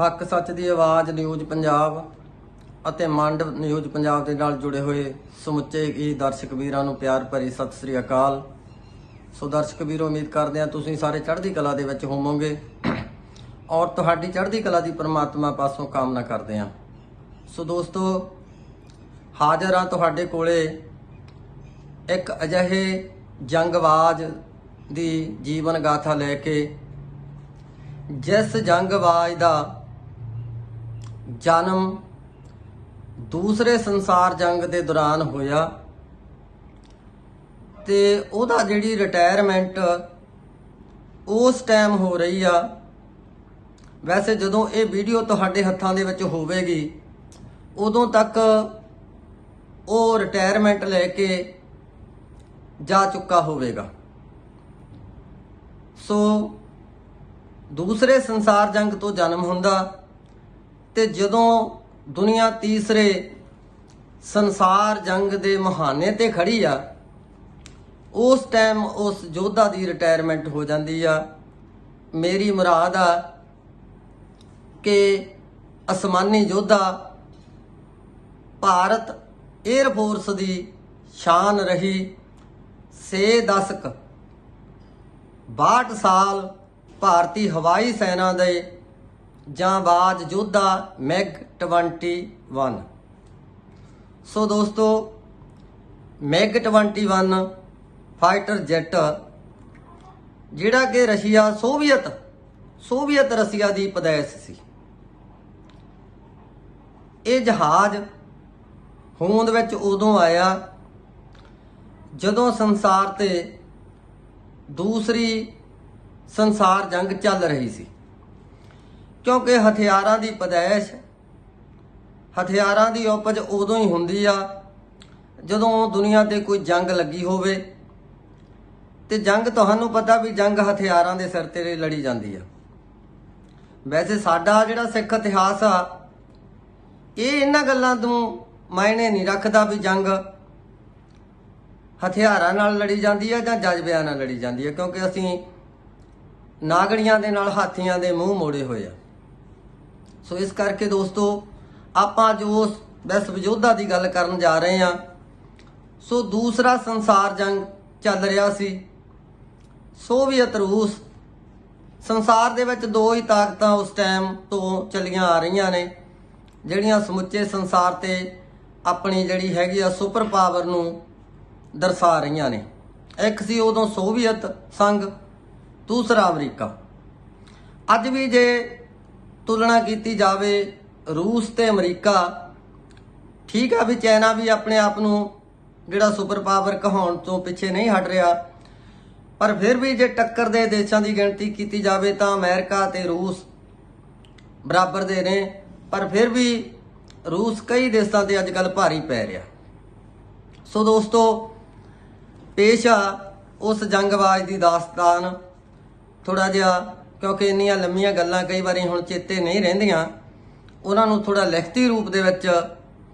ਹੱਕ ਸੱਚ ਦੀ ਆਵਾਜ਼ ਨਿਊਜ਼ ਪੰਜਾਬ ਅਤੇ ਮੰਡ ਨਿਊਜ਼ ਪੰਜਾਬ ਦੇ ਨਾਲ ਜੁੜੇ ਹੋਏ ਸਮੁੱਚੇ ਹੀ ਦਰਸ਼ਕ ਵੀਰਾਂ ਨੂੰ ਪਿਆਰ ਭਰੀ ਸਤਿ ਸ੍ਰੀ ਅਕਾਲ। ਸੋ ਦਰਸ਼ਕ ਵੀਰੋ, ਉਮੀਦ ਕਰਦੇ ਹਾਂ ਤੁਸੀਂ ਸਾਰੇ ਚੜ੍ਹਦੀ ਕਲਾ ਦੇ ਵਿੱਚ ਹੋਵੋਗੇ ਔਰ ਤੁਹਾਡੀ ਚੜ੍ਹਦੀ ਕਲਾ ਦੀ ਪਰਮਾਤਮਾ ਪਾਸੋਂ ਕਾਮਨਾ ਕਰਦੇ ਹਾਂ। ਸੋ ਦੋਸਤੋ, ਹਾਜ਼ਰ ਹਾਂ ਤੁਹਾਡੇ ਕੋਲੇ ਇੱਕ ਅਜਿਹੇ ਜੰਗਬਾਜ਼ ਦੀ ਜੀਵਨ ਗਾਥਾ ਲੈ ਕੇ, ਜਿਸ ਜੰਗਬਾਜ਼ ਦਾ ਜਨਮ ਦੂਸਰੇ ਸੰਸਾਰ ਜੰਗ ਦੇ ਦੌਰਾਨ ਹੋਇਆ ਤੇ ਉਹਦਾ ਜਿਹੜੀ ਰਿਟਾਇਰਮੈਂਟ ਉਸ ਟਾਈਮ ਹੋ ਰਹੀ ਆ। ਵੈਸੇ ਜਦੋਂ ਇਹ ਵੀਡੀਓ ਤੁਹਾਡੇ ਹੱਥਾਂ ਦੇ ਵਿੱਚ ਹੋਵੇਗੀ, ਉਦੋਂ ਤੱਕ ਉਹ ਰਿਟਾਇਰਮੈਂਟ ਲੈ ਕੇ ਜਾ ਚੁੱਕਾ ਹੋਵੇਗਾ। ਸੋ ਦੂਸਰੇ ਸੰਸਾਰ ਜੰਗ ਤੋਂ ਜਨਮ ਹੁੰਦਾ ਤੇ ਜਦੋਂ ਦੁਨੀਆ ਤੀਸਰੇ ਸੰਸਾਰ ਜੰਗ ਦੇ ਮਹਾਨੇ ਤੇ ਖੜੀ ਆ, ਉਸ ਟਾਈਮ ਉਸ ਯੋਧਾ ਦੀ ਰਿਟਾਇਰਮੈਂਟ ਹੋ ਜਾਂਦੀ ਆ। ਮੇਰੀ ਮੁਰਾਦ ਆ ਕਿ ਅਸਮਾਨੀ ਯੋਧਾ ਭਾਰਤ 에ਅਰ ਫੋਰਸ ਦੀ ਸ਼ਾਨ ਰਹੀ। ਸੇ ਦਸ਼ਕ 62 ਸਾਲ ਭਾਰਤੀ ਹਵਾਈ ਸੈਨਾ ਦੇ ਜਾਂਬਾਜ਼ ਯੋਧਾ ਮੈਗ 21 ਸੋ ਦੋਸਤੋ, ਮੈਗ 21 ਫਾਈਟਰ ਜੈਟ, ਜਿਹੜਾ ਕਿ ਰਸ਼ੀਆ, ਸੋਵੀਅਤ ਸੋਵੀਅਤ ਰਸ਼ੀਆ ਦੀ ਪਦੈਸ਼ ਸੀ। ਇਹ ਜਹਾਜ਼ ਹੋਂਦ ਵਿੱਚ ਉਦੋਂ ਆਇਆ ਜਦੋਂ ਸੰਸਾਰ ਤੇ ਦੂਸਰੀ ਸੰਸਾਰ ਜੰਗ ਚੱਲ ਰਹੀ ਸੀ। ਕਿਉਂਕਿ ਹਥਿਆਰਾਂ ਦੀ ਪਦੈਸ਼ ਹਥਿਆਰਾਂ ਦੀ ਉਪਜ ਉਦੋਂ ਹੀ ਹੁੰਦੀ ਆ ਜਦੋਂ ਦੁਨੀਆ ਤੇ ਕੋਈ ਜੰਗ ਲੱਗੀ ਹੋਵੇ ਤੇ ਜੰਗ ਤੁਹਾਨੂੰ ਪਤਾ ਵੀ ਜੰਗ ਹਥਿਆਰਾਂ ਦੇ ਸਿਰ ਤੇ ਲੜੀ ਜਾਂਦੀ ਆ। ਵੈਸੇ ਸਾਡਾ ਜਿਹੜਾ ਸਿੱਖ ਇਤਿਹਾਸ ਆ, ਇਹ ਇਹਨਾਂ ਗੱਲਾਂ ਤੋਂ ਮਾਇਨੇ ਨਹੀਂ ਰੱਖਦਾ ਵੀ ਜੰਗ ਹਥਿਆਰਾਂ ਨਾਲ ਲੜੀ ਜਾਂਦੀ ਆ ਜਾਂ ਜਜ਼ਬਿਆਂ ਨਾਲ ਲੜੀ ਜਾਂਦੀ ਹੈ ਕਿਉਂਕਿ ਅਸੀਂ ਨਾਗੜੀਆਂ ਦੇ ਨਾਲ ਹਾਥੀਆਂ ਦੇ ਮੂੰਹ ਮੋੜੇ ਹੋਏ ਆ। ਸੋ ਇਸ ਕਰਕੇ ਦੋਸਤੋ, ਆਪਾਂ ਜੋ ਉਸ ਵਿਸ਼ਵ ਯੋਧਾ ਦੀ ਗੱਲ ਕਰਨ ਜਾ ਰਹੇ ਹਾਂ। ਸੋ ਦੂਸਰਾ ਸੰਸਾਰ ਜੰਗ ਚੱਲ ਰਿਹਾ ਸੀ। ਸੋਵੀਅਤ ਰੂਸ ਸੰਸਾਰ ਦੇ ਵਿੱਚ ਦੋ ਹੀ ਤਾਕਤਾਂ ਉਸ ਟਾਈਮ ਤੋਂ ਚੱਲੀਆਂ ਆ ਰਹੀਆਂ ਨੇ, ਜਿਹੜੀਆਂ ਸਮੁੱਚੇ ਸੰਸਾਰ ਤੇ ਆਪਣੀ ਜਿਹੜੀ ਹੈਗੀ ਆ ਸੁਪਰ ਪਾਵਰ ਨੂੰ ਦਰਸਾ ਰਹੀਆਂ ਨੇ। ਇੱਕ ਸੀ ਉਦੋਂ ਸੋਵੀਅਤ ਸੰਘ, ਦੂਸਰਾ ਅਮਰੀਕਾ। ਅੱਜ ਵੀ ਜੇ ਤੁਲਨਾ ਕੀਤੀ ਜਾਵੇ ਰੂਸ ਤੇ ਅਮਰੀਕਾ, ਠੀਕ ਆ ਵੀ ਚਾਈਨਾ ਵੀ ਆਪਣੇ ਆਪ ਨੂੰ ਜਿਹੜਾ ਸੁਪਰ ਪਾਵਰ ਕਹਾਉਣ ਤੋਂ ਪਿੱਛੇ ਨਹੀਂ ਹਟ ਰਿਹਾ, ਪਰ ਫਿਰ ਵੀ ਜੇ ਟੱਕਰ ਦੇ ਦੇਸ਼ਾਂ ਦੀ ਗਿਣਤੀ ਕੀਤੀ ਜਾਵੇ ਤਾਂ ਅਮਰੀਕਾ ਤੇ ਰੂਸ ਬਰਾਬਰ ਦੇ ਨੇ, ਪਰ ਫਿਰ ਵੀ ਰੂਸ ਕਈ ਦੇਸ਼ਾਂ ਤੇ ਅੱਜ ਅੱਜਕੱਲ ਭਾਰੀ ਪੈ ਰਿਹਾ। ਸੋ ਦੋਸਤੋ, ਪੇਸ਼ ਆ ਉਸ ਜੰਗਬਾਜ਼ ਦੀ ਦਾਸਤਾਨ ਥੋੜਾ ਜਿਹਾ ਕਿਉਂਕਿ ਇੰਨੀਆਂ ਲੰਮੀਆਂ ਗੱਲਾਂ ਕਈ ਵਾਰੀ ਹੁਣ ਚੇਤੇ ਨਹੀਂ ਰਹਿੰਦੀਆਂ, ਉਹਨਾਂ ਨੂੰ ਥੋੜਾ ਲਿਖਤੀ ਰੂਪ ਦੇ ਵਿੱਚ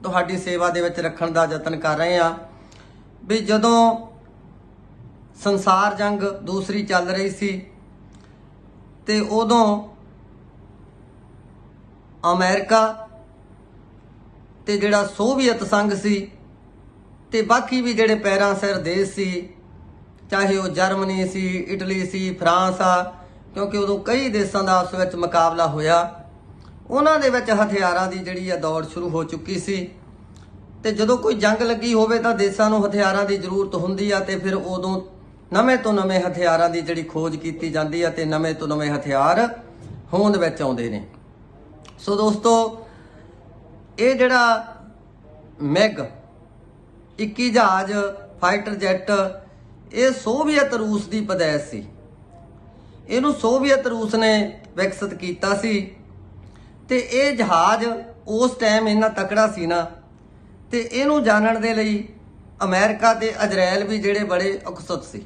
ਤੁਹਾਡੀ ਸੇਵਾ ਦੇ ਵਿੱਚ ਰੱਖਣ ਦਾ ਯਤਨ ਕਰ ਰਹੇ ਆ ਵੀ ਜਦੋਂ ਸੰਸਾਰ ਜੰਗ ਦੂਸਰੀ ਚੱਲ ਰਹੀ ਸੀ, ਤੇ ਉਦੋਂ ਅਮਰੀਕਾ ਤੇ ਜਿਹੜਾ ਸੋਵੀਅਤ ਸੰਘ ਸੀ ਤੇ ਬਾਕੀ ਵੀ ਜਿਹੜੇ ਪੈਰਾਂ ਸਿਰ ਦੇਸ਼ ਸੀ, ਚਾਹੇ ਉਹ ਜਰਮਨੀ ਸੀ, ਇਟਲੀ ਸੀ, ਫਰਾਂਸ ਆ ਕਿਉਂਕਿ ਉਦੋਂ ਕਈ ਦੇਸ਼ਾਂ ਦਾ ਆਪਸ ਵਿੱਚ ਮੁਕਾਬਲਾ ਹੋਇਆ। ਉਹਨਾਂ ਦੇ ਵਿੱਚ ਹਥਿਆਰਾਂ ਦੀ ਜਿਹੜੀ ਆ ਦੌੜ ਸ਼ੁਰੂ ਹੋ ਚੁੱਕੀ ਸੀ। ਤੇ ਜਦੋਂ ਕੋਈ ਜੰਗ ਲੱਗੀ ਹੋਵੇ ਤਾਂ ਦੇਸ਼ਾਂ ਨੂੰ ਹਥਿਆਰਾਂ ਦੀ ਜ਼ਰੂਰਤ ਹੁੰਦੀ ਆ ਤੇ ਫਿਰ ਉਦੋਂ ਨਵੇਂ ਤੋਂ ਨਵੇਂ ਹਥਿਆਰਾਂ ਦੀ ਜਿਹੜੀ ਖੋਜ ਕੀਤੀ ਜਾਂਦੀ ਆ ਤੇ ਨਵੇਂ ਤੋਂ ਨਵੇਂ ਹਥਿਆਰ ਹੋਂਦ ਵਿੱਚ ਆਉਂਦੇ ਨੇ। ਸੋ ਦੋਸਤੋ, ਇਹ ਜਿਹੜਾ ਮੈਗ 21 ਜਹਾਜ਼, ਫਾਈਟਰ ਜੈਟ, ਇਹ ਸੋਵੀਅਤ ਰੂਸ ਦੀ ਪਦੈਸ਼ ਸੀ। ਇਹਨੂੰ ਸੋਵੀਅਤ ਰੂਸ ਨੇ ਵਿਕਸਿਤ ਕੀਤਾ ਸੀ। ਤੇ ਇਹ ਜਹਾਜ਼ ਉਸ ਟਾਈਮ ਇੰਨਾ ਤਕੜਾ ਸੀ ਨਾ, ਤੇ ਇਹਨੂੰ ਜਾਣਨ ਦੇ ਲਈ ਅਮਰੀਕਾ ਤੇ ਇਜ਼ਰਾਈਲ ਵੀ ਜਿਹੜੇ ਬੜੇ ਉਕਸੁੱਤ ਸੀ।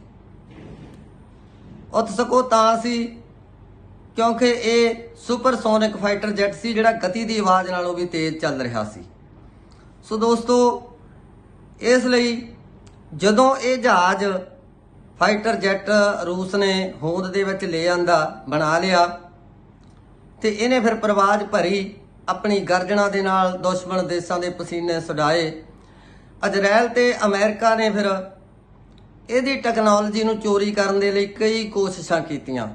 ਉਤਸਕੋ ਤਾਂ ਸੀ ਕਿਉਂਕਿ ਇਹ ਸੁਪਰਸੋਨਿਕ ਫਾਈਟਰ ਜੈਟ ਸੀ ਜਿਹੜਾ ਗਤੀ ਦੀ ਆਵਾਜ਼ ਨਾਲੋਂ ਵੀ ਤੇਜ਼ ਚੱਲ ਰਿਹਾ ਸੀ। ਸੋ ਦੋਸਤੋ, ਇਸ ਲਈ ਜਦੋਂ ਇਹ ਜਹਾਜ਼ ਫਾਈਟਰ ਜੈਟ ਰੂਸ ਨੇ ਹੋਂਦ ਦੇ ਵਿੱਚ ਲੈ ਆਂਦਾ, ਬਣਾ ਲਿਆ। ਤੇ ਇਹਨੇ ਫਿਰ ਪ੍ਰਵਾਜ ਭਰੀ, ਆਪਣੀ ਗਰਜਣਾ ਦੇ ਨਾਲ ਦੁਸ਼ਮਣ ਦੇਸ਼ਾਂ ਦੇ ਪਸੀਨੇ ਸੁਡਾਏ। ਇਜ਼ਰਾਈਲ ਤੇ ਅਮਰੀਕਾ ਨੇ ਫਿਰ ਇਹਦੀ ਟੈਕਨੋਲੋਜੀ ਨੂੰ ਚੋਰੀ ਕਰਨ ਦੇ ਲਈ ਕਈ ਕੋਸ਼ਿਸ਼ਾਂ ਕੀਤੀਆਂ।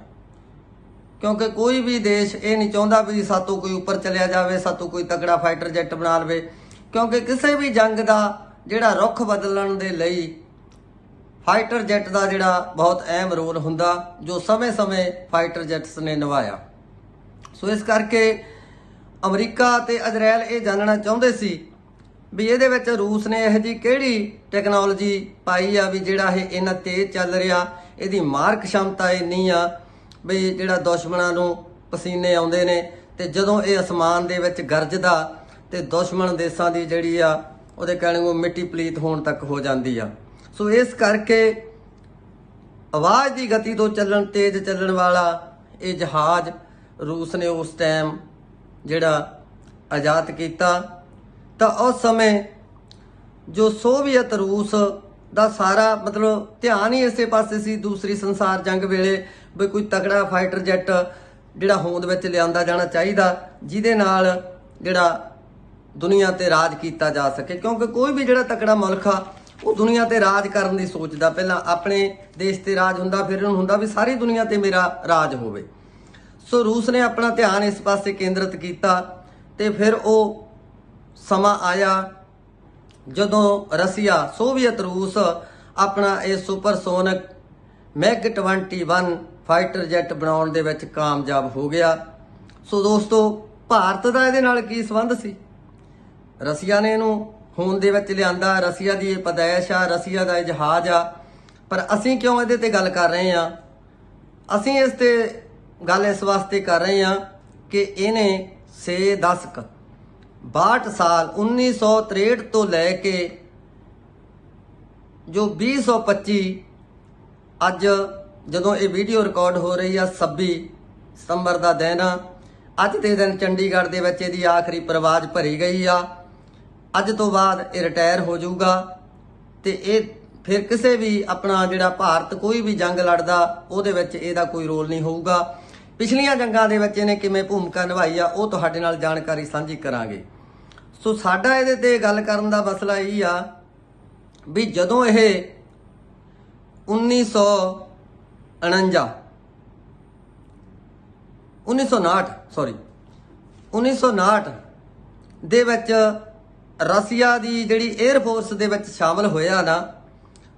ਕਿਉਂਕਿ ਕੋਈ ਵੀ ਦੇਸ਼ ਇਹ ਨਹੀਂ ਚਾਹੁੰਦਾ ਵੀ ਸਾਤੋਂ ਕੋਈ ਉੱਪਰ ਚਲਿਆ ਜਾਵੇ, ਸਾਤੋਂ ਕੋਈ ਤਕੜਾ ਫਾਈਟਰ ਜੈਟ ਬਣਾ ਲਵੇ। ਕਿਉਂਕਿ ਕਿਸੇ ਵੀ ਜੰਗ ਦਾ ਜਿਹੜਾ ਰੁਖ ਬਦਲਣ ਦੇ ਲਈ ਫਾਈਟਰ ਜੈਟ ਦਾ ਜਿਹੜਾ ਬਹੁਤ ਅਹਿਮ ਰੋਲ ਹੁੰਦਾ, ਜੋ ਸਮੇਂ-ਸਮੇਂ ਫਾਈਟਰ ਜੈਟਸ ਨੇ ਨਿਭਾਇਆ। ਸੋ ਇਸ ਕਰਕੇ ਅਮਰੀਕਾ ਤੇ ਇਜ਼ਰਾਈਲ ਇਹ ਜਾਣਨਾ ਚਾਹੁੰਦੇ ਸੀ ਵੀ ਇਹਦੇ ਵਿੱਚ ਰੂਸ ਨੇ ਇਹ ਜੀ ਕਿਹੜੀ ਟੈਕਨੋਲੋਜੀ ਪਾਈ ਆ ਵੀ ਜਿਹੜਾ ਇਹ ਇੰਨਾ ਤੇਜ਼ ਚੱਲ ਰਿਹਾ, ਇਹਦੀ ਮਾਰਕ ਸ਼ਮਤਾ ਇੰਨੀ ਆ ਵੀ ਜਿਹੜਾ ਦੁਸ਼ਮਣਾਂ ਨੂੰ ਪਸੀਨੇ ਆਉਂਦੇ ਨੇ ਤੇ ਜਦੋਂ ਇਹ ਅਸਮਾਨ ਦੇ ਵਿੱਚ ਗਰਜਦਾ ਤੇ ਦੁਸ਼ਮਣ ਦੇਸ਼ਾਂ ਦੀ ਜਿਹੜੀ ਆ, ਉਹਦੇ ਕਹਿਣ ਨੂੰ ਮਿੱਟੀ ਪਲੀਤ ਹੋਣ ਤੱਕ ਹੋ ਜਾਂਦੀ ਆ। ਸੋ ਇਸ ਕਰਕੇ ਆਵਾਜ਼ ਦੀ ਗਤੀ ਤੋਂ ਚੱਲਣ, ਤੇਜ਼ ਚੱਲਣ ਵਾਲਾ ਇਹ ਜਹਾਜ਼ ਰੂਸ ਨੇ ਉਸ ਟਾਈਮ ਜਿਹੜਾ ਆਜ਼ਾਦ ਕੀਤਾ। ਤਾਂ ਉਸ ਸਮੇਂ ਜੋ ਸੋਵੀਅਤ ਰੂਸ ਦਾ ਸਾਰਾ ਮਤਲਬ ਧਿਆਨ ਹੀ ਇਸੇ ਪਾਸੇ ਸੀ, ਦੂਸਰੀ ਸੰਸਾਰ ਜੰਗ ਵੇਲੇ ਵੀ ਕੋਈ ਤਕੜਾ ਫਾਈਟਰ ਜੈਟ ਜਿਹੜਾ ਹੋਂਦ ਵਿੱਚ ਲਿਆਂਦਾ ਜਾਣਾ ਚਾਹੀਦਾ, ਜਿਹਦੇ ਨਾਲ ਜਿਹੜਾ ਦੁਨੀਆ ਤੇ ਰਾਜ ਕੀਤਾ ਜਾ ਸਕੇ। ਕਿਉਂਕਿ ਕੋਈ ਵੀ ਜਿਹੜਾ ਤਕੜਾ ਮੁਲਕ ਆ ਉਹ ਦੁਨੀਆ ਤੇ ਰਾਜ ਕਰਨ ਦੀ ਸੋਚਦਾ। ਪਹਿਲਾਂ ਆਪਣੇ ਦੇਸ਼ ਤੇ ਰਾਜ ਹੁੰਦਾ, ਫਿਰ ਉਹਨੂੰ ਹੁੰਦਾ ਵੀ ਸਾਰੀ ਦੁਨੀਆ ਤੇ ਮੇਰਾ ਰਾਜ ਹੋਵੇ। ਸੋ ਰੂਸ ਨੇ ਆਪਣਾ ਧਿਆਨ ਇਸ ਪਾਸੇ ਕੇਂਦਰਿਤ ਕੀਤਾ ਤੇ ਫਿਰ ਉਹ ਸਮਾਂ ਆਇਆ ਜਦੋਂ ਰਸੀਆ, ਸੋਵੀਅਤ ਰੂਸ ਆਪਣਾ ਇਹ ਸੁਪਰਸੋਨਿਕ ਮੈਗ 21 ਫਾਈਟਰ ਜੈਟ ਬਣਾਉਣ ਦੇ ਵਿੱਚ ਕਾਮਯਾਬ ਹੋ ਗਿਆ। ਸੋ ਦੋਸਤੋ, ਭਾਰਤ ਦਾ ਇਹਦੇ ਨਾਲ ਕੀ ਸੰਬੰਧ ਸੀ? ਰਸੀਆ ਨੇ ਇਹਨੂੰ ਹੋਂਦ ਦੇ ਵਿੱਚ ਲਿਆਂਦਾ, ਰਸੀਆ ਦੀ ਇਹ ਪਦਾਇਸ਼ ਆ, ਰਸੀਆ ਦਾ ਇਹ ਜਹਾਜ਼ ਆ। ਪਰ ਅਸੀਂ ਕਿਉਂ ਇਹਦੇ ਤੇ ਗੱਲ ਕਰ ਰਹੇ ਆ ਅਸੀਂ ਇਸ ਤੇ ਗੱਲ ਇਸ ਵਾਸਤੇ ਕਰ ਰਹੇ ਆ ਕਿ ਇਹਨੇ 6 ਦਸ਼ਕ 62 ਸਾਲ 1963 ਤੋਂ ਲੈ ਕੇ ਜੋ 2025 ਅੱਜ ਜਦੋਂ ਇਹ ਵੀਡੀਓ ਰਿਕਾਰਡ ਹੋ ਰਹੀ ਆ 26 ਸਤੰਬਰ ਦਾ ਦਿਨ ਆ ਅੱਜ ਦੇ ਦਿਨ ਚੰਡੀਗੜ੍ਹ ਦੇ ਵਿੱਚ ਇਹਦੀ ਆਖਰੀ ਪ੍ਰਵਾਜ ਭਰੀ ਗਈ ਆ। ਅੱਜ ਤੋਂ ਬਾਅਦ ਇਹ ਰਿਟਾਇਰ ਹੋ ਜਾਊਗਾ ਤੇ ਇਹ ਫਿਰ ਕਿਸੇ ਵੀ ਆਪਣਾ ਜਿਹੜਾ ਭਾਰਤ ਕੋਈ ਵੀ ਜੰਗ ਲੜਦਾ, ਉਹਦੇ ਵਿੱਚ ਇਹਦਾ ਕੋਈ ਰੋਲ ਨਹੀਂ ਹੋਊਗਾ। ਪਿਛਲੀਆਂ ਜੰਗਾਂ ਦੇ ਵਿੱਚ ਇਹਨੇ ਕਿਵੇਂ ਭੂਮਿਕਾ ਨਿਭਾਈ ਆ, ਉਹ ਤੁਹਾਡੇ ਨਾਲ ਜਾਣਕਾਰੀ ਸਾਂਝੀ ਕਰਾਂਗੇ। ਸੋ ਸਾਡਾ ਇਹਦੇ ਤੇ ਗੱਲ ਕਰਨ ਦਾ ਮਸਲਾ ਇਹ ਆ ਵੀ ਜਦੋਂ ਇਹ 1949 1959 ਸੌਰੀ 1959 ਦੇ ਵਿੱਚ ਰਸੀਆ ਦੀ ਜਿਹੜੀ 에ਅਰ ਫੋਰਸ ਦੇ ਵਿੱਚ ਸ਼ਾਮਲ ਹੋਇਆ ਨਾ,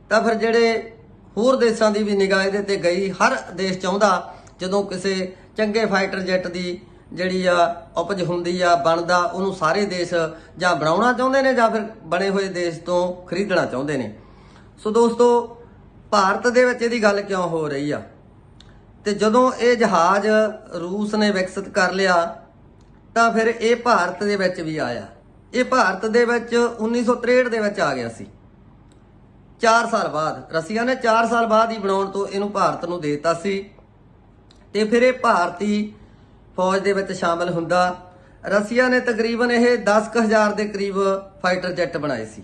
ਤਾਂ ਫਿਰ ਜਿਹੜੇ ਹੋਰ ਦੇਸ਼ਾਂ ਦੀ ਵੀ ਨਿਗਾਹ ਇਹਦੇ ਤੇ ਗਈ, ਹਰ ਦੇਸ਼ ਚਾਹੁੰਦਾ ਜਦੋਂ ਕਿਸੇ ਚੰਗੇ ਫਾਈਟਰ ਜੈਟ ਦੀ ਜਿਹੜੀ ਆ ਉਪਜ ਹੁੰਦੀ ਆ, ਬਣਦਾ, ਉਹਨੂੰ ਸਾਰੇ ਦੇਸ਼ ਜਾਂ ਬਣਾਉਣਾ ਚਾਹੁੰਦੇ ਨੇ ਜਾਂ ਫਿਰ ਬਣੇ ਹੋਏ ਦੇਸ਼ ਤੋਂ ਖਰੀਦਣਾ ਚਾਹੁੰਦੇ ਨੇ। ਸੋ ਦੋਸਤੋ, ਭਾਰਤ ਦੇ ਵਿੱਚ ਇਹਦੀ ਗੱਲ ਕਿਉਂ ਹੋ ਰਹੀ ਆ? ਤੇ ਜਦੋਂ ਇਹ ਜਹਾਜ਼ ਰੂਸ ਨੇ ਵਿਕਸਿਤ ਕਰ ਲਿਆ, ਤਾਂ ਫਿਰ ਇਹ ਭਾਰਤ ਦੇ ਵਿੱਚ ਵੀ ਆਇਆ। ਇਹ ਭਾਰਤ ਦੇ ਵਿੱਚ 1963 ਦੇ ਵਿੱਚ ਆ ਗਿਆ ਸੀ। 4 ਸਾਲ ਬਾਅਦ, ਰਸੀਆ ਨੇ 4 ਸਾਲ ਬਾਅਦ ਹੀ ਬਣਾਉਣ ਤੋਂ ਇਹਨੂੰ ਭਾਰਤ ਨੂੰ ਦੇਤਾ ਸੀ। ਤੇ ਫਿਰ ਇਹ ਭਾਰਤੀ ਫੌਜ ਦੇ ਵਿੱਚ ਸ਼ਾਮਲ ਹੁੰਦਾ। ਰਸੀਆ ਨੇ ਤਕਰੀਬਨ ਇਹ 10000 ਦੇ ਕਰੀਬ ਫਾਈਟਰ ਜੈਟ ਬਣਾਏ ਸੀ।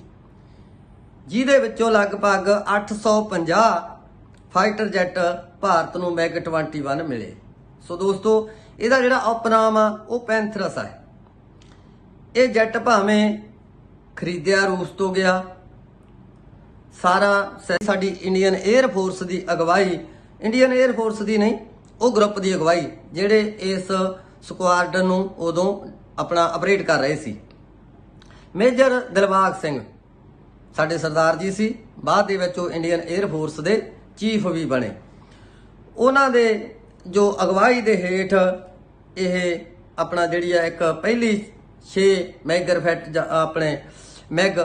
ਜਿਹਦੇ ਵਿੱਚੋਂ ਲਗਭਗ 850 ਫਾਈਟਰ ਜੈਟ ਭਾਰਤ ਨੂੰ ਮੈਗ 21 ਮਿਲੇ। ਸੋ ਦੋਸਤੋ, ਇਹਦਾ ਜਿਹੜਾ ਉਪਨਾਮ ਆ, ਉਹ ਪੈਂਥਰਸ ਹੈ ਇਹ ਜੱਟ ਭਾਵੇਂ ਖਰੀਦਿਆ ਰੂਸ ਤੋਂ ਗਿਆ। ਸਾਰਾ ਸਾਡੀ ਇੰਡੀਅਨ 에ਅਰ ਫੋਰਸ ਦੀ ਅਗਵਾਈ। ਇੰਡੀਅਨ 에ਅਰ ਫੋਰਸ ਦੀ ਨਹੀਂ, ਉਹ ਗਰੁੱਪ ਦੀ ਅਗਵਾਈ, ਜਿਹੜੇ ਇਸ ਸਕੁਆਡਰਨ ਨੂੰ ਉਦੋਂ ਆਪਣਾ ਆਪਰੇਟ ਕਰ ਰਹੇ ਸੀ। ਮੇਜਰ ਦਿਲਬਾਗ ਸਿੰਘ, ਸਾਡੇ ਸਰਦਾਰ ਜੀ ਸੀ, ਬਾਅਦ ਦੇ ਵਿੱਚ ਉਹ ਇੰਡੀਅਨ 에ਅਰ ਫੋਰਸ ਦੇ ਚੀਫ ਵੀ ਬਣੇ। ਉਹਨਾਂ ਦੇ ਜੋ ਅਗਵਾਈ ਦੇ ਹੇਠ ਇਹ ਆਪਣਾ ਜਿਹੜੀ ਆ ਇੱਕ ਪਹਿਲੀ 6 ਮੈਗਰਫੈਟ ਜਾਂ ਆਪਣੇ ਮੈਗ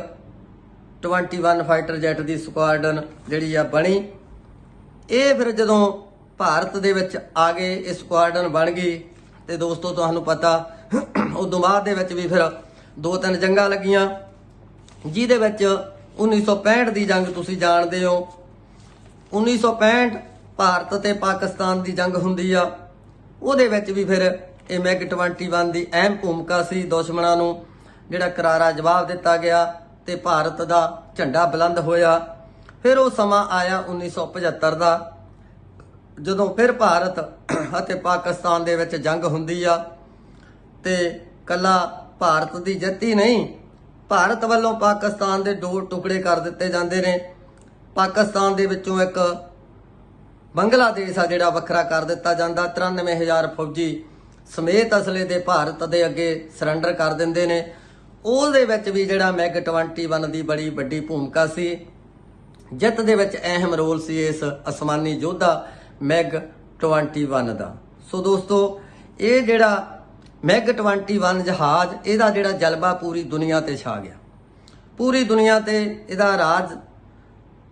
21 ਫਾਈਟਰ ਜੈਟ ਦੀ ਸਕੁਆਡਨ ਜਿਹੜੀ ਆ ਬਣੀ। ਇਹ ਫਿਰ ਜਦੋਂ ਭਾਰਤ ਦੇ ਵਿੱਚ ਆ ਗਏ ਇਹ ਸਕੁਆਡਨ ਬਣ ਗਈ, ਤੇ ਦੋਸਤੋ ਤੁਹਾਨੂੰ ਪਤਾ, ਉਦੋਂ ਬਾਅਦ ਦੇ ਵਿੱਚ ਵੀ ਫਿਰ ਦੋ ਤਿੰਨ ਜੰਗਾਂ ਲੱਗੀਆਂ, ਜਿਹਦੇ ਵਿੱਚ 1965 ਦੀ ਜੰਗ ਤੁਸੀਂ ਜਾਣਦੇ ਹੋ। 1965 ਭਾਰਤ ਤੇ ਪਾਕਿਸਤਾਨ ਦੀ ਜੰਗ ਹੁੰਦੀ ਆ। ਉਹਦੇ ਵਿੱਚ ਵੀ ਫਿਰ ਇਹ ਮੈਗ 21 ਦੀ ਅਹਿਮ ਭੂਮਿਕਾ ਸੀ ਦੁਸ਼ਮਣਾਂ ਨੂੰ, ਜਿਹੜਾ ਕਰਾਰਾ ਜਵਾਬ ਦਿੱਤਾ ਗਿਆ ਤੇ ਭਾਰਤ ਦਾ ਝੰਡਾ ਬੁਲੰਦ ਹੋਇਆ। ਫਿਰ ਉਹ ਸਮਾਂ ਆਇਆ 1975 ਦਾ, ਜਦੋਂ ਫਿਰ ਭਾਰਤ ਅਤੇ ਪਾਕਿਸਤਾਨ ਦੇ ਵਿੱਚ ਜੰਗ ਹੁੰਦੀ ਆ ਤੇ ਕੱਲਾ ਭਾਰਤ ਦੀ ਜਿੱਤ ਹੀ ਨਹੀਂ, ਭਾਰਤ ਵੱਲੋਂ ਪਾਕਿਸਤਾਨ ਦੇ ਦੋ ਟੁਕੜੇ ਕਰ ਦਿੱਤੇ ਜਾਂਦੇ ਨੇ। ਪਾਕਿਸਤਾਨ ਦੇ ਵਿੱਚੋਂ ਇੱਕ ਬੰਗਲਾਦੇਸ਼ ਆ ਜਿਹੜਾ ਵੱਖਰਾ ਕਰ ਦਿੱਤਾ ਜਾਂਦਾ 93000 ਫੌਜੀ ਸਮੇਤ ਅਸਲੇ ਦੇ ਭਾਰਤ ਦੇ ਅੱਗੇ ਸਰੈਂਡਰ ਕਰ ਦਿੰਦੇ ਨੇ। ਉਹਦੇ ਵਿੱਚ ਵੀ ਜਿਹੜਾ ਮੈਗ 21 ਦੀ ਬੜੀ ਵੱਡੀ ਭੂਮਿਕਾ ਸੀ। ਜਿੱਤ ਦੇ ਵਿੱਚ ਅਹਿਮ ਰੋਲ ਸੀ ਇਸ ਅਸਮਾਨੀ ਯੋਧਾ ਮੈਗ 21 ਦਾ। ਸੋ ਦੋਸਤੋ, ਇਹ ਜਿਹੜਾ ਮੈਗ 21 ਜਹਾਜ਼, ਇਹਦਾ ਜਿਹੜਾ ਜਲਵਾ ਪੂਰੀ ਦੁਨੀਆ ਤੇ ਛਾ ਗਿਆ। ਪੂਰੀ ਦੁਨੀਆ ਤੇ ਇਹਦਾ ਰਾਜ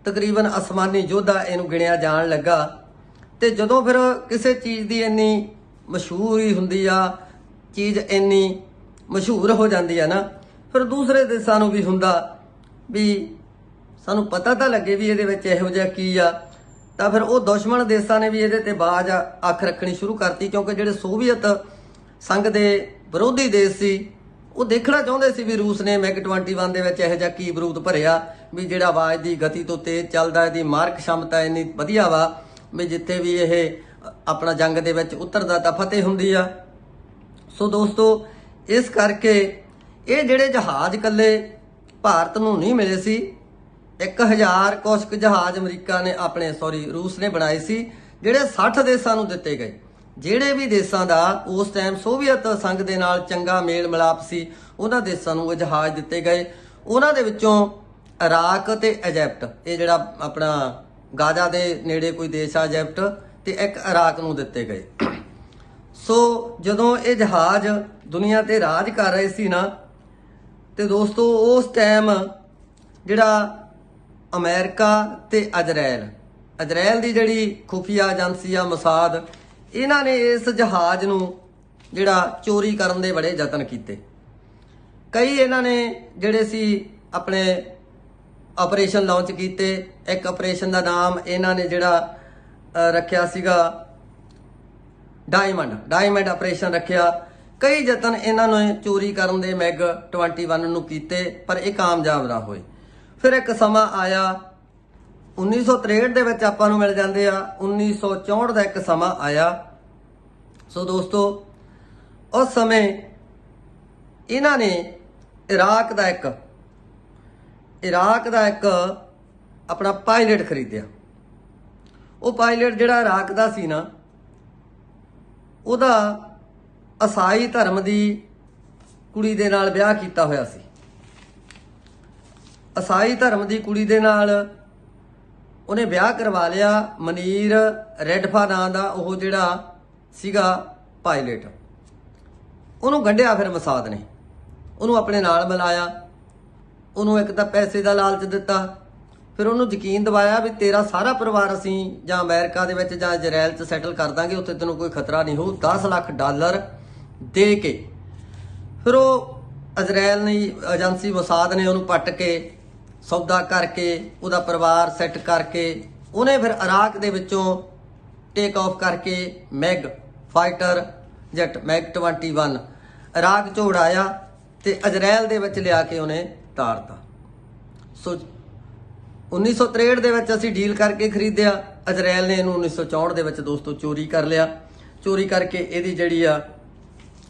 ਤਕਰੀਬਨ ਅਸਮਾਨੀ ਯੋਧਾ ਇਹਨੂੰ ਗਿਣਿਆ ਜਾਣ ਲੱਗਾ। ਤੇ ਜਦੋਂ ਫਿਰ ਕਿਸੇ ਚੀਜ਼ ਦੀ ਇੰਨੀ ਮਸ਼ਹੂਰੀ ਹੁੰਦੀ ਆ, ਚੀਜ਼ ਇੰਨੀ ਮਸ਼ਹੂਰ ਹੋ ਜਾਂਦੀ ਆ ਨਾ। ਫਿਰ ਦੂਸਰੇ ਦੇਸ਼ਾਂ ਨੂੰ ਵੀ ਹੁੰਦਾ ਵੀ ਸਾਨੂੰ ਪਤਾ ਤਾਂ ਲੱਗੇ ਵੀ ਇਹਦੇ ਵਿੱਚ ਇਹੋ ਜਿਹਾ ਕੀ ਆ। ਤਾਂ ਫਿਰ ਉਹ ਦੁਸ਼ਮਣ ਦੇਸ਼ਾਂ ਨੇ ਵੀ ਇਹਦੇ ਤੇ ਬਾਜ ਅੱਖ ਰੱਖਣੀ ਸ਼ੁਰੂ ਕਰਤੀ, ਕਿਉਂਕਿ ਜਿਹੜੇ ਸੋਵੀਅਤ ਸੰਘ ਦੇ ਵਿਰੋਧੀ ਦੇਸ਼ ਸੀ, ਉਹ ਦੇਖਣਾ ਚਾਹੁੰਦੇ ਸੀ ਵੀ ਰੂਸ ਨੇ ਮੈਗ 21 ਦੇ ਵਿੱਚ ਇਹੋ ਜਿਹਾ ਕੀ ਬਰੂਦ ਭਰਿਆ, ਵੀ ਜਿਹੜਾ ਆਵਾਜ਼ ਦੀ ਗਤੀ ਤੋਂ ਤੇਜ਼ ਚੱਲਦਾ, ਇਹਦੀ ਮਾਰਕ ਸ਼ਮਤਾ ਇੰਨੀ ਵਧੀਆ ਵਾ, ਵੀ ਜਿੱਥੇ ਵੀ ਇਹ ਆਪਣਾ ਜੰਗ ਦੇ ਵਿੱਚ ਉਤਰਦਾ ਤਾਂ ਫਤਿਹ ਹੁੰਦੀ ਆ। ਸੋ ਦੋਸਤੋ, ਇਸ ਕਰਕੇ ਇਹ ਜਿਹੜੇ ਜਹਾਜ਼ ਕੱਲੇ ਭਾਰਤ ਨੂੰ ਨਹੀਂ ਮਿਲੇ ਸੀ 1000 ਕੁਸ਼ਕ ਜਹਾਜ਼ ਅਮਰੀਕਾ ਨੇ ਆਪਣੇ ਸੌਰੀ ਰੂਸ ਨੇ ਬਣਾਏ ਸੀ, ਜਿਹੜੇ 60 ਦੇਸ਼ਾਂ ਨੂੰ ਦਿੱਤੇ ਗਏ। ਜਿਹੜੇ ਵੀ ਦੇਸ਼ਾਂ ਦਾ ਉਸ ਟਾਈਮ ਸੋਵੀਅਤ ਸੰਘ ਦੇ ਨਾਲ ਚੰਗਾ ਮੇਲ ਮਿਲਾਪ ਸੀ, ਉਹਨਾਂ ਦੇਸ਼ਾਂ ਨੂੰ ਇਹ ਜਹਾਜ਼ ਦਿੱਤੇ ਗਏ। ਉਹਨਾਂ ਦੇ ਵਿੱਚੋਂ ਇਰਾਕ ਤੇ ਇਜੈਪਟ, ਇਹ ਜਿਹੜਾ ਆਪਣਾ ਗਾਜ਼ਾ ਦੇ ਨੇੜੇ ਕੋਈ ਦੇਸ਼ ਆ, ਇਜੈਪਟ ਤੇ ਇੱਕ ਇਰਾਕ ਨੂੰ ਦਿੱਤੇ ਗਏ। ਸੋ ਜਦੋਂ ਇਹ ਜਹਾਜ਼ ਦੁਨੀਆ ਤੇ ਰਾਜ ਕਰ ਰਹੇ ਸੀ ਨਾ, ਤੇ ਦੋਸਤੋ ਉਸ ਟਾਈਮ ਜਿਹੜਾ ਅਮਰੀਕਾ ਤੇ ਅਜਰੈਲ ਅਜਰੈਲ ਦੀ ਜਿਹੜੀ ਖੁਫੀਆ ਏਜੰਸੀ ਆ ਮਸਾਦ, ਇਹਨਾਂ ਨੇ ਇਸ ਜਹਾਜ਼ ਨੂੰ ਜਿਹੜਾ ਚੋਰੀ ਕਰਨ ਦੇ ਬੜੇ ਯਤਨ ਕੀਤੇ। ਕਈ ਇਹਨਾਂ ਨੇ ਜਿਹੜੇ ਸੀ ਆਪਣੇ ਆਪਰੇਸ਼ਨ ਲਾਂਚ ਕੀਤੇ, ਇੱਕ ਆਪਰੇਸ਼ਨ ਦਾ ਨਾਮ ਇਹਨਾਂ ਨੇ ਜਿਹੜਾ ਰੱਖਿਆ ਸੀਗਾ। ਡਾਇਮੰਡ ਡਾਇਮੰਡ ਆਪਰੇਸ਼ਨ ਰੱਖਿਆ। ਕਈ ਯਤਨ ਇਹਨਾਂ ਨੇ ਚੋਰੀ ਕਰਨ ਦੇ ਮੈਗ 21 ਨੂੰ ਕੀਤੇ, ਪਰ ਇਹ ਕਾਮਯਾਬ ਨਾ ਹੋਏ। ਫਿਰ ਇੱਕ ਸਮਾਂ ਆਇਆ 1963 ਦੇ ਵਿੱਚ ਆਪਾਂ ਨੂੰ ਮਿਲ ਜਾਂਦੇ ਆ। 1964 ਦਾ ਇੱਕ ਸਮਾਂ ਆਇਆ। ਸੋ ਦੋਸਤੋ, ਉਸ ਸਮੇਂ ਇਹਨਾਂ ਨੇ ਇਰਾਕ ਦਾ ਇੱਕ, ਇਰਾਕ ਦਾ ਇੱਕ ਆਪਣਾ ਪਾਇਲਟ ਖਰੀਦਿਆ। ਉਹ ਪਾਇਲਟ ਜਿਹੜਾ ਇਰਾਕ ਦਾ ਸੀ ਨਾ, ਉਹਦਾ ਅਸਾਈ ਧਰਮ ਦੀ ਕੁੜੀ ਦੇ ਨਾਲ ਵਿਆਹ ਕੀਤਾ ਹੋਇਆ ਸੀ। ਅਸਾਈ ਧਰਮ ਦੀ ਕੁੜੀ ਦੇ ਨਾਲ ਉਹਨੇ ਵਿਆਹ ਕਰਵਾ ਲਿਆ ਮਨੀਰ ਰੈਡਫਾ ਨਾਂ ਦਾ ਉਹ ਜਿਹੜਾ ਸੀਗਾ ਪਾਇਲਟ। ਉਹਨੂੰ ਗੰਢਿਆ ਫਿਰ ਮਸਾਦ ਨੇ। ਉਹਨੂੰ ਆਪਣੇ ਨਾਲ ਮਿਲਾਇਆ ਉਹਨੂੰ ਇੱਕ ਤਾਂ ਪੈਸੇ ਦਾ ਲਾਲਚ ਦਿੱਤਾ। ਫਿਰ ਉਹਨੂੰ ਯਕੀਨ ਦਿਵਾਇਆ ਵੀ ਤੇਰਾ ਸਾਰਾ ਪਰਿਵਾਰ ਅਸੀਂ ਜਾਂ ਅਮਰੀਕਾ ਦੇ ਵਿੱਚ ਜਾਂ ਇਜ਼ਰਾਈਲ 'ਚ ਸੈਟਲ ਕਰ ਦਾਂਗੇ, ਉੱਥੇ ਤੈਨੂੰ ਕੋਈ ਖਤਰਾ ਨਹੀਂ ਹੋਊ। 10 ਲੱਖ ਡਾਲਰ ਦੇ ਕੇ ਫਿਰ ਉਹ ਇਜ਼ਰਾਈਲ ਨੇ ਏਜੰਸੀ ਮਸਾਦ ਨੇ ਉਹਨੂੰ ਪੱਟ ਕੇ, ਸੌਦਾ ਕਰਕੇ, ਉਹਦਾ ਪਰਿਵਾਰ ਸੈੱਟ ਕਰਕੇ, ਉਹਨੇ ਫਿਰ ਇਰਾਕ ਦੇ ਵਿੱਚੋਂ ਟੇਕ ਆਫ ਕਰਕੇ MiG fighter jet MiG 21 Iraq ਚੋਂ ਉਡਾਇਆ ਤੇ ਇਜ਼ਰਾਈਲ ਦੇ ਵਿੱਚ ਲਿਆ ਕੇ ਉਹਨੇ ਤਾਰਤਾ। ਸੋ 1963 ਦੇ ਵਿੱਚ ਅਸੀਂ ਡੀਲ ਕਰਕੇ ਖਰੀਦਿਆ। ਅਜਰੈਲ ਨੇ ਇਹਨੂੰ 1964 ਦੇ ਵਿੱਚ ਦੋਸਤੋ ਚੋਰੀ ਕਰ ਲਿਆ। ਚੋਰੀ ਕਰਕੇ ਇਹਦੀ ਜਿਹੜੀ ਆ,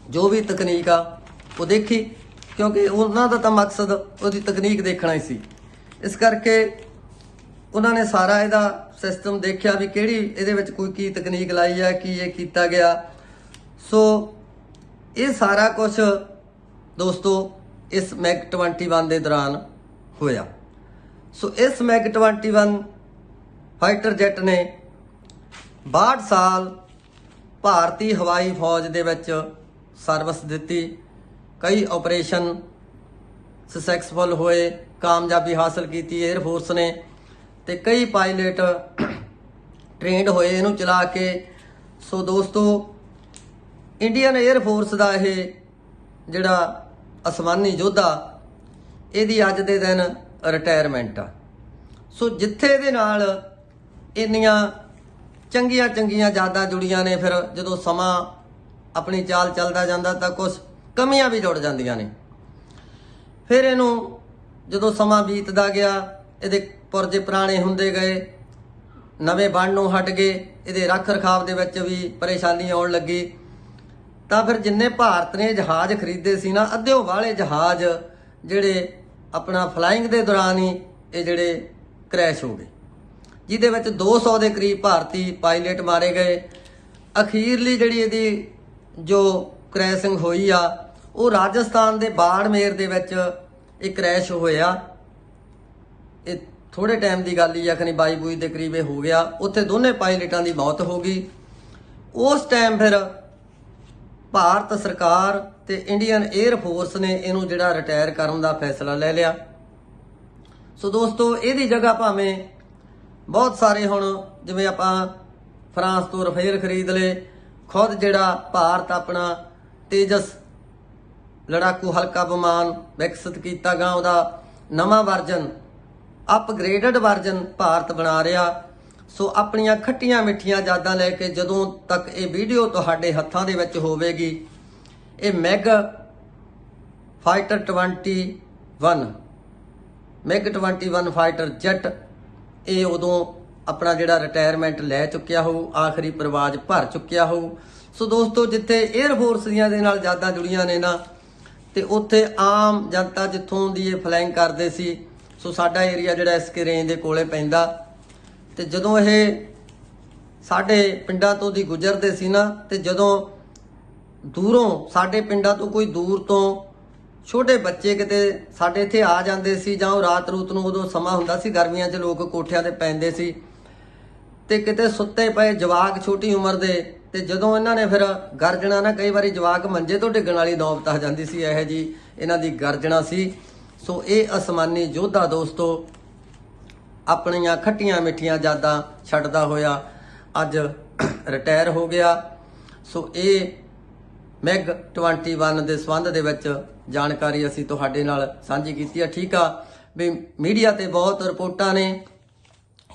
ਜੋ ਵੀ ਤਕਨੀਕ ਆ, ਉਹ ਦੇਖੀ। ਕਿਉਂਕਿ ਉਹਨਾਂ ਦਾ ਤਾਂ ਮਕਸਦ ਉਹਦੀ ਤਕਨੀਕ ਦੇਖਣਾ ਹੀ ਸੀ। ਇਸ ਕਰਕੇ ਉਹਨਾਂ ਨੇ ਸਾਰਾ ਇਹਦਾ ਸਿਸਟਮ ਦੇਖਿਆ ਵੀ ਕਿਹੜੀ ਇਹਦੇ ਵਿੱਚ ਕੋਈ ਕੀ ਤਕਨੀਕ ਲਾਈ ਆ, ਕੀ ਇਹ ਕੀਤਾ ਗਿਆ। ਸੋ ਇਹ ਸਾਰਾ ਕੁਝ ਦੋਸਤੋ ਇਸ ਮੈਗ 21 ਦੇ ਦੌਰਾਨ ਹੋਇਆ। ਸੋ ਇਸ ਮੈਗ 21 ਫਾਈਟਰ ਜੈਟ ਨੇ 62 ਸਾਲ ਭਾਰਤੀ ਹਵਾਈ ਫੌਜ ਦੇ ਵਿੱਚ ਸਰਵਿਸ ਦਿੱਤੀ। ਕਈ ਆਪਰੇਸ਼ਨ ਸਕਸੈਸਫੁਲ ਹੋਏ, ਕਾਮਯਾਬੀ ਹਾਸਲ ਕੀਤੀ 에ਅਰ ਫੋਰਸ ਨੇ ਤੇ ਕਈ ਪਾਇਲਟ ਟ੍ਰੇਨਡ ਹੋਏ, ਇਹਨੂੰ ਚਲਾ ਕੇ। ਸੋ ਦੋਸਤੋ ਇੰਡੀਅਨ 에ਅਰ ਫੋਰਸ ਦਾ ਇਹ ਜਿਹੜਾ ਅਸਮਾਨੀ ਯੋਧਾ, ਇਹਦੀ ਅੱਜ ਦੇ ਦਿਨ ਰਿਟਾਇਰਮੈਂਟ ਆ। ਸੋ ਜਿੱਥੇ ਇਹਦੇ ਨਾਲ ਇੰਨੀਆਂ ਚੰਗੀਆਂ ਚੰਗੀਆਂ ਯਾਦਾਂ ਜੁੜੀਆਂ ਨੇ, ਫਿਰ ਜਦੋਂ ਸਮਾਂ ਆਪਣੀ ਚਾਲ ਚੱਲਦਾ ਜਾਂਦਾ ਤਾਂ ਕੁਝ ਕਮੀਆਂ ਵੀ ਜੁੜ ਜਾਂਦੀਆਂ ਨੇ। ਫਿਰ ਇਹਨੂੰ ਜਦੋਂ ਸਮਾਂ ਬੀਤਦਾ ਗਿਆ, ਇਹਦੇ ਪੁਰਜੇ ਪੁਰਾਣੇ ਹੁੰਦੇ ਗਏ, ਨਵੇਂ ਬਣ ਨੂੰ ਹਟ ਗਏ, ਇਹਦੇ ਰੱਖ ਰਖਾਵ ਦੇ ਵਿੱਚ ਵੀ ਪਰੇਸ਼ਾਨੀ ਆਉਣ ਲੱਗੀ, ਤਾਂ ਫਿਰ ਜਿੰਨੇ ਭਾਰਤ ਨੇ ਜਹਾਜ਼ ਖਰੀਦੇ ਸੀ ਨਾ, ਅੱਧਿਓ ਵਾਲੇ ਜਹਾਜ਼ ਜਿਹੜੇ ਆਪਣਾ ਫਲਾਈਂਗ ਦੇ ਦੌਰਾਨ ਹੀ ਇਹ ਜਿਹੜੇ ਕ੍ਰੈਸ਼ ਹੋ ਗਏ। ਜਿਹਦੇ ਵਿੱਚ 200 ਦੇ ਕਰੀਬ ਭਾਰਤੀ ਪਾਇਲਟ ਮਾਰੇ ਗਏ। ਅਖੀਰਲੀ ਜਿਹੜੀ ਇਹਦੀ ਜੋ ਕ੍ਰੈਸ਼ਿੰਗ ਹੋਈ ਆ, ਉਹ ਰਾਜਸਥਾਨ ਦੇ ਬਾੜਮੇਰ ਦੇ ਵਿੱਚ ਇਹ ਕ੍ਰੈਸ਼ ਹੋਇਆ। ਇਹ ਥੋੜੇ ਟਾਈਮ ਦੀ ਗੱਲ ਹੀ ਆ, ਖਨੀ 22 ਬੂਈ ਦੇ ਕਰੀਬ ਇਹ ਹੋ ਗਿਆ। ਉੱਥੇ ਦੋਨੇ ਪਾਇਲਟਾਂ ਦੀ ਮੌਤ ਹੋ ਗਈ। ਉਸ ਟਾਈਮ ਫਿਰ ਭਾਰਤ ਸਰਕਾਰ ਤੇ ਇੰਡੀਅਨ 에ਅਰ ਫੋਰਸ ਨੇ ਇਹਨੂੰ ਜਿਹੜਾ ਰਿਟਾਇਰ ਕਰਨ ਦਾ ਫੈਸਲਾ ਲੈ ਲਿਆ। ਸੋ ਦੋਸਤੋ, ਇਹਦੀ ਜਗ੍ਹਾ ਭਾਵੇਂ ਬਹੁਤ ਸਾਰੇ ਹੁਣ ਜਿਵੇਂ ਆਪਾਂ ਫਰਾਂਸ ਤੋਂ ਰਫੇਲ ਖਰੀਦ ਲਏ, ਖੁਦ ਜਿਹੜਾ ਭਾਰਤ ਆਪਣਾ ਤੇਜਸ ਲੜਾਕੂ ਹਲਕਾ ਵਿਮਾਨ ਵਿਕਸਿਤ ਕੀਤਾ ਗਾ, ਉਹਦਾ ਨਵਾਂ ਵਰਜਨ ਅਪਗ੍ਰੇਡਡ ਵਰਜਨ ਭਾਰਤ ਬਣਾ ਰਿਹਾ। ਸੋ ਆਪਣੀਆਂ ਖੱਟੀਆਂ ਮਿੱਠੀਆਂ ਯਾਦਾਂ ਲੈ ਕੇ ਜਦੋਂ ਤੱਕ ਇਹ ਵੀਡੀਓ ਤੁਹਾਡੇ ਹੱਥਾਂ ਦੇ ਵਿੱਚ ਹੋਵੇਗੀ, ਇਹ MiG fighter 21 MiG 21 fighter jet ਇਹ ਉਦੋਂ ਆਪਣਾ ਜਿਹੜਾ ਰਿਟਾਇਰਮੈਂਟ ਲੈ ਚੁੱਕਿਆ ਹੋਊ, ਆਖਰੀ ਪ੍ਰਵਾਜ ਭਰ ਚੁੱਕਿਆ ਹੋਊ। ਸੋ ਦੋਸਤੋ, ਜਿੱਥੇ 에ਅਰ ਫੋਰਸ ਦੀਆਂ ਦੇ ਨਾਲ ਯਾਦਾਂ ਜੁੜੀਆਂ ਨੇ ਨਾ, ਤੇ ਉੱਥੇ ਆਮ ਜਨਤਾ ਜਿੱਥੋਂ ਦੀ ਇਹ ਫਲਾਈਂਗ ਕਰਦੇ ਸੀ, ਸੋ ਸਾਡਾ ਏਰੀਆ ਜਿਹੜਾ ਐਸਕੇ ਰੇਂਜ ਦੇ ਕੋਲੇ ਪੈਂਦਾ। ਤੇ ਜਦੋਂ ਇਹ ਸਾਡੇ ਪਿੰਡਾਂ ਤੋਂ ਦੀ ਗੁਜ਼ਰਦੇ ਸੀ ਨਾ, ਤੇ ਜਦੋਂ ਦੂਰੋਂ ਸਾਡੇ ਪਿੰਡਾਂ ਤੋਂ ਕੋਈ ਦੂਰ ਤੋਂ ਛੋਟੇ ਬੱਚੇ ਕਿਤੇ ਸਾਡੇ ਇੱਥੇ ਆ ਜਾਂਦੇ ਸੀ ਜਾਂ ਉਹ ਰਾਤ ਰੂਤ ਨੂੰ ਉਦੋਂ ਸਮਾਂ ਹੁੰਦਾ ਸੀ, ਗਰਮੀਆਂ 'ਚ ਲੋਕ ਕੋਠਿਆਂ ਤੇ ਪੈਂਦੇ ਸੀ, ਤੇ ਕਿਤੇ ਸੁੱਤੇ ਪਏ ਜਵਾਕ ਛੋਟੀ ਉਮਰ ਦੇ, ਤੇ ਜਦੋਂ ਇਹਨਾਂ ਨੇ ਫਿਰ ਗਰਜਣਾ ਨਾ, ਕਈ ਵਾਰੀ ਜਵਾਕ ਮੰਜੇ ਤੋਂ ਡਿੱਗਣ ਵਾਲੀ ਨੌਬਤ ਆ ਜਾਂਦੀ ਸੀ, ਇਹੋ ਜੀ ਇਹਨਾਂ ਦੀ ਗਰਜਣਾ ਸੀ। ਸੋ ਇਹ ਅਸਮਾਨੀ ਯੋਧਾ ਦੋਸਤੋ ਆਪਣੀਆਂ ਖੱਟੀਆਂ ਮਿੱਠੀਆਂ ਯਾਦਾਂ ਛੱਡਦਾ ਹੋਇਆ ਅੱਜ ਰਿਟਾਇਰ ਹੋ ਗਿਆ। ਸੋ ਇਹ ਮੈਗ 21 ਦੇ ਸੰਬੰਧ ਦੇ ਵਿੱਚ ਜਾਣਕਾਰੀ ਅਸੀਂ ਤੁਹਾਡੇ ਨਾਲ ਸਾਂਝੀ ਕੀਤੀ ਆ ਠੀਕ ਆ। ਵੀ ਮੀਡੀਆ ਤੇ ਬਹੁਤ ਰਿਪੋਰਟਾਂ ਨੇ।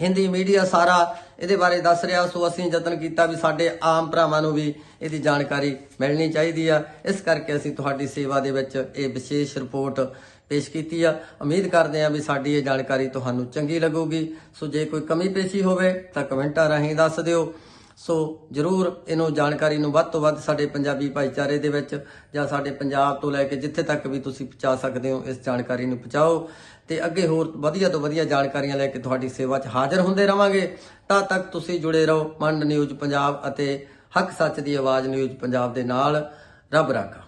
ਹਿੰਦੀ ਮੀਡੀਆ ਸਾਰਾ ਇਹਦੇ ਬਾਰੇ ਦੱਸ ਰਿਹਾ। ਸੋ ਅਸੀਂ ਯਤਨ ਕੀਤਾ ਵੀ ਸਾਡੇ ਆਮ ਭਰਾਵਾਂ ਨੂੰ ਵੀ ਇਹਦੀ ਜਾਣਕਾਰੀ ਮਿਲਣੀ ਚਾਹੀਦੀ ਆ। ਇਸ ਕਰਕੇ ਅਸੀਂ ਤੁਹਾਡੀ ਸੇਵਾ ਦੇ ਵਿੱਚ ਇਹ ਵਿਸ਼ੇਸ਼ ਰਿਪੋਰਟ ਪੇਸ਼ ਕੀਤੀ ਆ। ਉਮੀਦ ਕਰਦੇ ਆ ਵੀ ਸਾਡੀ ਇਹ ਜਾਣਕਾਰੀ ਤੁਹਾਨੂੰ ਚੰਗੀ ਲੱਗੂਗੀ। ਸੋ ਜੇ ਕੋਈ ਕਮੀ ਪੇਸ਼ੀ ਹੋਵੇ ਤਾਂ ਕਮੈਂਟਾਂ ਰਾਹੀਂ ਦੱਸ ਦਿਓ। ਸੋ ਜਰੂਰ ਇਹਨੂੰ ਜਾਣਕਾਰੀ ਨੂੰ ਵੱਧ ਤੋਂ ਵੱਧ ਸਾਡੇ ਪੰਜਾਬੀ ਭਾਈਚਾਰੇ ਦੇ ਵਿੱਚ ਜਾਂ ਸਾਡੇ ਪੰਜਾਬ ਤੋਂ ਲੈ ਕੇ ਜਿੱਥੇ ਤੱਕ ਵੀ ਤੁਸੀਂ ਪਹੁੰਚਾ ਸਕਦੇ ਹੋ, ਇਸ ਜਾਣਕਾਰੀ ਨੂੰ ਪਹੁੰਚਾਓ। ਤੇ ਅੱਗੇ ਹੋਰ ਵਧੀਆ ਤੋਂ ਵਧੀਆ ਜਾਣਕਾਰੀਆਂ ਲੈ ਕੇ ਤੁਹਾਡੀ ਸੇਵਾ 'ਚ ਹਾਜ਼ਰ ਹੁੰਦੇ ਰਵਾਂਗੇ। ਤਾਂ ਤੱਕ ਤੁਸੀਂ ਜੁੜੇ ਰਹੋ ਮੰਡ ਨਿਊਜ਼ ਪੰਜਾਬ ਅਤੇ ਹੱਕ ਸੱਚ ਦੀ ਆਵਾਜ਼ ਨਿਊਜ਼ ਪੰਜਾਬ ਦੇ ਨਾਲ। ਰੱਬ ਰਾਖਾ।